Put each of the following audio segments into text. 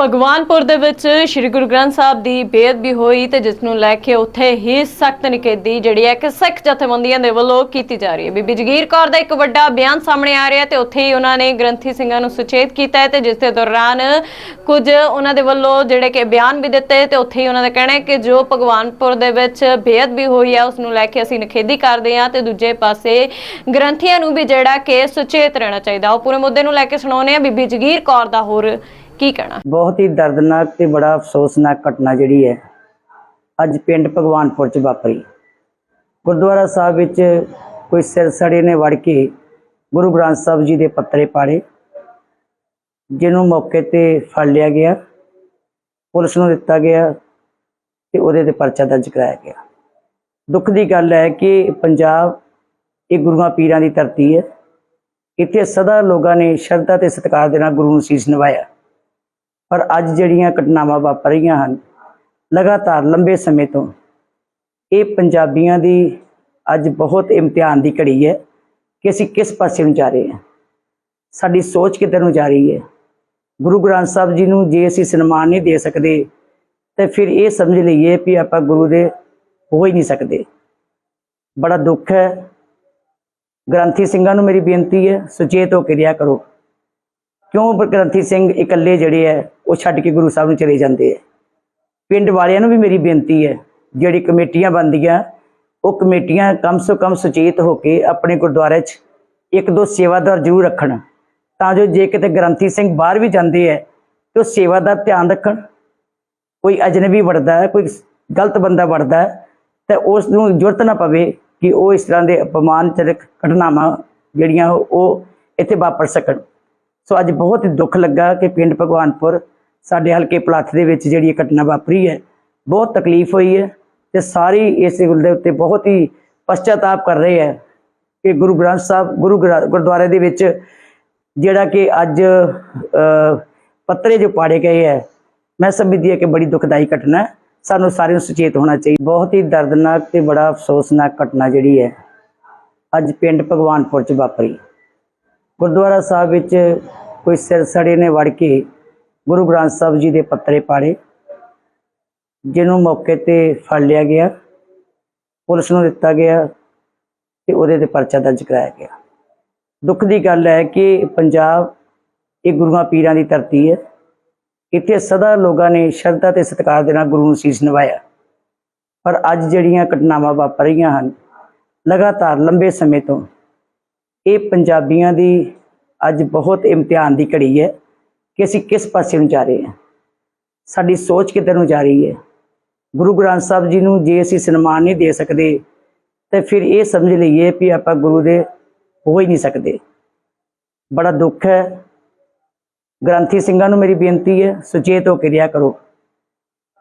ਭਗਵਾਨਪੁਰ ਦੇ ਵਿੱਚ ਸ੍ਰੀ ਗੁਰੂ ਗ੍ਰੰਥ ਸਾਹਿਬ ਦੀ ਬੇਅਦਬੀ ਹੋਈ ਤੇ ਜਿਸ ਨੂੰ ਲੈ ਕੇ ਉੱਥੇ ਹੀ ਸਖਤ ਨਿਖੇਧੀ ਜਿਹੜੀ ਹੈ ਕਿ ਸਿੱਖ ਜਥੇਬੰਦੀਆਂ ਦੇ ਵੱਲੋਂ ਕੀਤੀ ਜਾ ਰਹੀ ਹੈ। ਬੀਬੀ ਜਗੀਰ ਕੌਰ ਦਾ ਇੱਕ ਵੱਡਾ ਬਿਆਨ ਸਾਹਮਣੇ ਆ ਰਿਹਾ ਤੇ ਉੱਥੇ ਹੀ ਉਹਨਾਂ ਨੇ ਗ੍ਰੰਥੀ ਸਿੰਘਾਂ ਨੂੰ ਸੁਚੇਤ ਕੀਤਾ ਹੈ ਤੇ ਜਿਸ ਦੇ ਦੌਰਾਨ ਕੁਝ ਉਹਨਾਂ ਦੇ ਵੱਲੋਂ ਜਿਹੜੇ ਕਿ ਬਿਆਨ ਵੀ ਦਿੱਤੇ ਤੇ ਉੱਥੇ ਹੀ ਉਹਨਾਂ ਦਾ ਕਹਿਣਾ ਹੈ ਕਿ ਜੋ ਭਗਵਾਨਪੁਰ ਦੇ ਵਿੱਚ ਬੇਅਦਬੀ ਹੋਈ ਹੈ, ਉਸ ਨੂੰ ਲੈ ਕੇ ਅਸੀਂ ਨਿਖੇਧੀ ਕਰਦੇ ਹਾਂ ਤੇ ਦੂਜੇ ਪਾਸੇ ਗ੍ਰੰਥੀਆਂ ਨੂੰ ਵੀ ਜਿਹੜਾ ਕਿ ਸੁਚੇਤ ਰਹਿਣਾ ਚਾਹੀਦਾ। ਉਹ ਪੂਰੇ ਮੁੱਦੇ ਨੂੰ ਲੈ ਕੇ ਸੁਣਾਉਂਦੇ ਆ ਬੀਬੀ ਜਗੀਰ ਕੌਰ ਦਾ ਹੋਰ ਕੀ ਕਹਿਣਾ? ਬਹੁਤ ਹੀ ਦਰਦਨਾਕ ਤੇ ਬੜਾ ਅਫਸੋਸਨਾਕ ਘਟਨਾ ਜਿਹੜੀ ਹੈ, ਅੱਜ ਪਿੰਡ ਭਗਵਾਨਪੁਰ ਚ ਵਾਪਰੀ। ਗੁਰਦੁਆਰਾ ਸਾਹਿਬ ਵਿੱਚ ਕੋਈ ਸਿਰਸੜੇ ਨੇ ਵੜ ਕੇ ਗੁਰੂ ਗ੍ਰੰਥ ਸਾਹਿਬ ਜੀ ਦੇ ਪੱਤਰੇ ਪਾੜੇ, ਜਿਹਨੂੰ ਮੌਕੇ ਤੇ ਫੜ ਲਿਆ ਗਿਆ, ਪੁਲਿਸ ਨੂੰ ਦਿੱਤਾ ਗਿਆ ਤੇ ਉਹਦੇ ਤੇ ਪਰਚਾ ਦਰਜ ਕਰਾਇਆ ਗਿਆ। ਦੁੱਖ ਦੀ ਗੱਲ ਹੈ ਕਿ ਪੰਜਾਬ ਇਹ ਗੁਰੂਆਂ ਪੀਰਾਂ ਦੀ ਧਰਤੀ ਹੈ। ਇੱਥੇ ਸਦਾ ਲੋਕਾਂ ਨੇ ਸ਼ਰਧਾ ਤੇ ਸਤਿਕਾਰ ਦੇ ਨਾਲ ਗੁਰੂ ਨੂੰ ਸੀਸ ਨਿਵਾਇਆ। ਪਰ ਅੱਜ ਜਿਹੜੀਆਂ ਘਟਨਾਵਾਂ ਵਾਪਰ ਰਹੀਆਂ ਹਨ, ਲਗਾਤਾਰ ਲੰਬੇ ਸਮੇਂ ਤੋਂ, ਇਹ ਪੰਜਾਬੀਆਂ ਦੀ ਅੱਜ ਬਹੁਤ ਇਮਤਿਹਾਨ ਦੀ ਘੜੀ ਹੈ ਕਿ ਅਸੀਂ ਕਿਸ ਪਾਸੇ ਨੂੰ ਜਾ ਰਹੇ ਹਾਂ। ਸਾਡੀ ਸੋਚ ਕਿੱਧਰ ਨੂੰ ਜਾ ਰਹੀ ਹੈ? ਗੁਰੂ ਗ੍ਰੰਥ ਸਾਹਿਬ ਜੀ ਨੂੰ ਜੇ ਅਸੀਂ ਸਨਮਾਨ ਨਹੀਂ ਦੇ ਸਕਦੇ, ਤੇ ਫਿਰ ਇਹ ਸਮਝ ਲਈਏ ਵੀ ਆਪਾਂ ਗੁਰੂ ਦੇ ਹੋ ਹੀ ਨਹੀਂ ਸਕਦੇ। ਬੜਾ ਦੁੱਖ ਹੈ। ਗ੍ਰੰਥੀ ਸਿੰਘਾਂ ਨੂੰ ਮੇਰੀ ਬੇਨਤੀ ਹੈ, ਸੁਚੇਤ ਹੋ ਕੇ ਰਿਹਾ ਕਰੋ। ਕਿਉਂ ਗ੍ਰੰਥੀ ਸਿੰਘ ਇਕੱਲੇ ਜਿਹੜੇ ਹੈ ਉਹ ਛੱਡ ਕੇ ਗੁਰੂ ਸਾਹਿਬ ਨੂੰ ਚਲੇ ਜਾਂਦੇ ਹੈ ਪਿੰਡ ਵਾਲਿਆਂ ਨੂੰ ਵੀ ਮੇਰੀ ਬੇਨਤੀ ਹੈ ਜਿਹੜੀ ਕਮੇਟੀਆਂ ਬਣਦੀਆਂ, ਉਹ ਕਮੇਟੀਆਂ ਕਮ ਸੋ ਕਮ ਸੁਚੇਤ ਹੋ ਕੇ ਆਪਣੇ ਗੁਰਦੁਆਰੇ 'ਚ ਇੱਕ ਦੋ ਸੇਵਾਦਾਰ ਜ਼ਰੂਰ ਰੱਖਣ। ਤਾਂ ਜੋ ਜੇ ਕਿਤੇ ਗ੍ਰੰਥੀ ਸਿੰਘ ਬਾਹਰ ਵੀ ਜਾਂਦੇ ਹੈ ਤੇ ਉਹ ਸੇਵਾ ਦਾ ਧਿਆਨ ਰੱਖਣ। ਕੋਈ ਅਜਨਬੀ ਵੜਦਾ ਹੈ ਕੋਈ ਗਲਤ ਬੰਦਾ ਵੜਦਾ ਹੈ ਤੇ ਉਸ ਨੂੰ ਜ਼ਰੂਰਤ ਨਾ ਪਵੇ ਕਿ ਉਹ ਇਸ ਤਰ੍ਹਾਂ ਦੇ ਅਪਮਾਨਜਨਕ ਘਟਨਾਵਾਂ ਜਿਹੜੀਆਂ ਉਹ ਇੱਥੇ ਵਾਪਰ ਸਕਣ। ਸੋ ਅੱਜ ਬਹੁਤ ਹੀ ਦੁੱਖ ਲੱਗਾ ਕਿ ਪਿੰਡ ਭਗਵਾਨਪੁਰ ਸਾਡੇ ਹਲਕੇ ਪਲਾਥ ਦੇ ਵਿੱਚ ਜਿਹੜੀ ਇਹ ਘਟਨਾ ਵਾਪਰੀ ਹੈ ਬਹੁਤ ਤਕਲੀਫ ਹੋਈ ਹੈ ਤੇ ਸਾਰੀ ਇਸ ਗੱਲ ਦੇ ਉੱਤੇ ਬਹੁਤ ਹੀ ਪਛਤਾਤਾਪ ਕਰ ਰਹੇ ਹੈ ਕਿ ਗੁਰੂ ਗ੍ਰੰਥ ਸਾਹਿਬ ਗੁਰੂ ਗ੍ਰ- ਗੁਰਦੁਆਰੇ ਦੇ ਵਿੱਚ ਜਿਹੜਾ ਕਿ ਅੱਜ ਅ, ਪੱਤਰੇ ਜੋ ਪਾੜੇ ਗਏ ਹੈ ਮੈਂ ਸਮਝਦੀ ਹਾਂ ਕਿ ਬੜੀ ਦੁਖਦਾਈ ਘਟਨਾ ਸਾਨੂੰ ਸਾਰਿਆਂ ਨੂੰ ਸੁਚੇਤ ਹੋਣਾ ਚਾਹੀਦਾ ਬਹੁਤ ਹੀ ਦਰਦਨਾਕ ਤੇ ਬੜਾ ਅਫਸੋਸਨਾਕ ਘਟਨਾ ਜਿਹੜੀ ਹੈ ਅੱਜ ਪਿੰਡ ਭਗਵਾਨਪੁਰ ਚ ਵਾਪਰੀ। ਗੁਰਦੁਆਰਾ ਸਾਹਿਬ ਵਿੱਚ ਕੋਈ ਸਿਰ ਸੜੇ ਨੇ ਵੜ ਕੇ ਗੁਰੂ ਗ੍ਰੰਥ ਸਾਹਿਬ ਜੀ ਦੇ ਪੱਤਰੇ ਪਾੜੇ, ਜਿਹਨੂੰ ਮੌਕੇ ਤੇ ਫੜ ਲਿਆ ਗਿਆ, ਪੁਲਿਸ ਨੂੰ ਦਿੱਤਾ ਗਿਆ ਤੇ ਉਹਦੇ ਤੇ ਪਰਚਾ ਦਰਜ ਕਰਾਇਆ ਗਿਆ। ਦੁੱਖ ਦੀ ਗੱਲ ਹੈ ਕਿ ਪੰਜਾਬ ਇਹ ਗੁਰੂਆਂ ਪੀਰਾਂ ਦੀ ਧਰਤੀ ਹੈ। ਇੱਥੇ ਸਦਾ ਲੋਕਾਂ ਨੇ ਸ਼ਰਧਾ ਤੇ ਸਤਿਕਾਰ ਦੇ ਨਾਲ ਗੁਰੂ ਨੂੰ ਸੀਸ ਨਿਵਾਇਆ। ਪਰ ਅੱਜ ਜਿਹੜੀਆਂ ਘਟਨਾਵਾਂ ਵਾਪਰ ਰਹੀਆਂ ਹਨ, ਲਗਾਤਾਰ ਲੰਬੇ ਸਮੇਂ ਤੋਂ ਇਹ ਪੰਜਾਬੀਆਂ ਦੀ ਅੱਜ ਬਹੁਤ ਇਮਤਿਹਾਨ ਦੀ ਘੜੀ ਹੈ ਕਿ ਅਸੀਂ ਕਿਸ ਪਾਸੇ ਨੂੰ ਜਾ ਰਹੇ ਹਾਂ। ਸਾਡੀ ਸੋਚ ਕਿੱਧਰ ਨੂੰ ਜਾ ਰਹੀ ਹੈ? ਗੁਰੂ ਗ੍ਰੰਥ ਸਾਹਿਬ ਜੀ ਨੂੰ ਜੇ ਅਸੀਂ ਸਨਮਾਨ ਨਹੀਂ ਦੇ ਸਕਦੇ, ਤੇ ਫਿਰ ਇਹ ਸਮਝ ਲਈਏ ਵੀ ਆਪਾਂ ਗੁਰੂ ਦੇ ਹੋ ਹੀ ਨਹੀਂ ਸਕਦੇ। ਬੜਾ ਦੁੱਖ ਹੈ। ਗ੍ਰੰਥੀ ਸਿੰਘਾਂ ਨੂੰ ਮੇਰੀ ਬੇਨਤੀ ਹੈ, ਸੁਚੇਤ ਹੋ ਕੇ ਰਿਹਾ ਕਰੋ।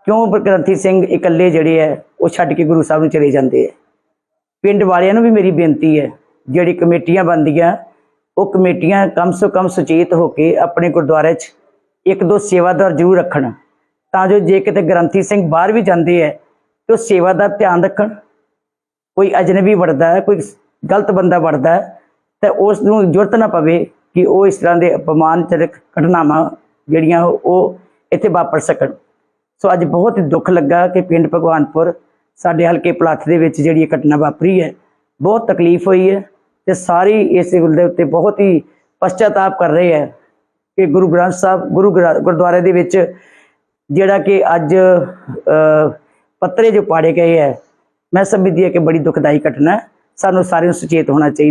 ਕਿਉਂ ਗ੍ਰੰਥੀ ਸਿੰਘ ਇਕੱਲੇ ਜਿਹੜੇ ਹੈ, ਉਹ ਛੱਡ ਕੇ ਗੁਰੂ ਸਾਹਿਬ ਨੂੰ ਚਲੇ ਜਾਂਦੇ ਹੈ? ਪਿੰਡ ਵਾਲਿਆਂ ਨੂੰ ਵੀ ਮੇਰੀ ਬੇਨਤੀ ਹੈ ਜਿਹੜੀ ਕਮੇਟੀਆਂ ਬਣਦੀਆਂ, ਉਹ ਕਮੇਟੀਆਂ ਕਮ ਸੋ ਕਮ ਸੁਚੇਤ ਹੋ ਕੇ ਆਪਣੇ ਗੁਰਦੁਆਰੇ 'ਚ ਇੱਕ ਦੋ ਸੇਵਾਦਾਰ ਜ਼ਰੂਰ ਰੱਖਣ। ਤਾਂ ਜੋ ਜੇ ਕਿਤੇ ਗ੍ਰੰਥੀ ਸਿੰਘ ਬਾਹਰ ਵੀ ਜਾਂਦੇ ਹੈ ਤੇ ਉਹ ਸੇਵਾ ਦਾ ਧਿਆਨ ਰੱਖਣ। ਕੋਈ ਅਜਨਬੀ ਵੜਦਾ ਹੈ ਕੋਈ ਗਲਤ ਬੰਦਾ ਵੜਦਾ ਹੈ ਤੇ ਉਸ ਨੂੰ ਜ਼ਰੂਰਤ ਨਾ ਪਵੇ ਕਿ ਉਹ ਇਸ ਤਰ੍ਹਾਂ ਦੇ ਅਪਮਾਨਜਨਕ ਘਟਨਾਵਾਂ ਜਿਹੜੀਆਂ ਉਹ- ਉਹ ਇੱਥੇ ਵਾਪਰ ਸਕਣ। ਸੋ ਅੱਜ ਬਹੁਤ ਹੀ ਦੁੱਖ ਲੱਗਾ ਕਿ ਪਿੰਡ ਭਗਵਾਨਪੁਰ ਸਾਡੇ ਹਲਕੇ ਪਲਾਥ ਦੇ ਵਿੱਚ ਜਿਹੜੀ ਇਹ ਘਟਨਾ ਵਾਪਰੀ ਹੈ ਬਹੁਤ ਤਕਲੀਫ ਹੋਈ ਹੈ ਤੇ ਸਾਰੀ ਇਸ ਗੱਲ ਦੇ ਉੱਤੇ ਬਹੁਤ ਹੀ ਪਛਤਾਤਾਪ ਕਰ ਰਹੇ ਹੈ ਕਿ ਗੁਰੂ ਗ੍ਰੰਥ ਸਾਹਿਬ ਗੁਰੂ ਗ੍ਰ- ਗੁਰਦੁਆਰੇ ਦੇ ਵਿੱਚ ਜਿਹੜਾ ਕਿ ਅੱਜ ਅ, ਪੱਤਰੇ ਜੋ ਪਾੜੇ ਗਏ ਹੈ ਮੈਂ ਸਮਝਦੀ ਹਾਂ ਕਿ ਬੜੀ ਦੁਖਦਾਈ ਘਟਨਾ ਹੈ। ਸਾਨੂੰ ਸਾਰਿਆਂ ਨੂੰ ਸੁਚੇਤ ਹੋਣਾ ਚਾਹੀਦਾ